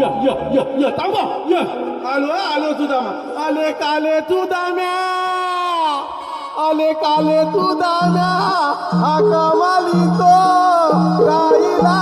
य य य य य आलो आले काले सुदाम्या आले काले सुदाम्या हा कमाली तो राहिला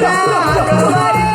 Yeah.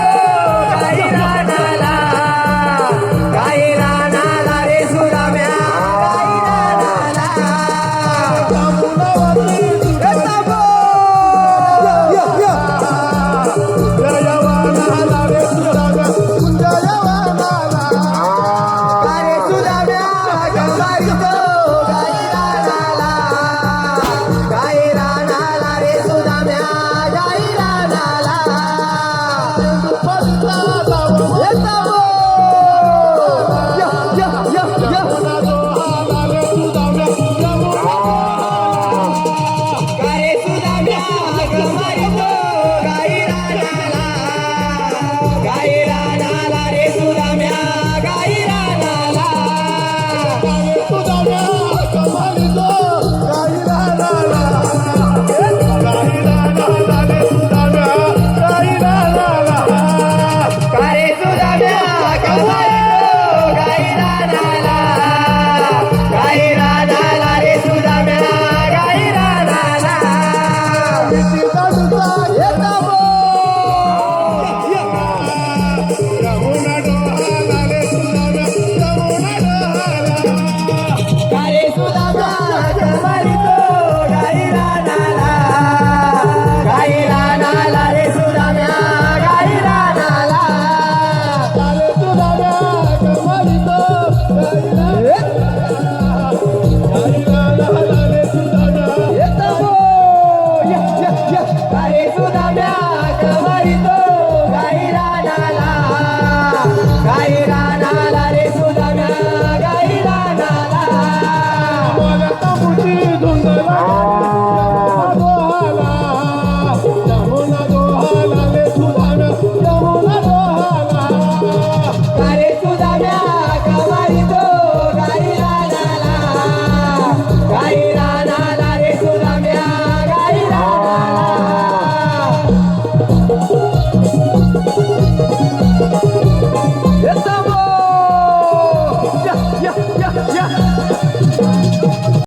Marito.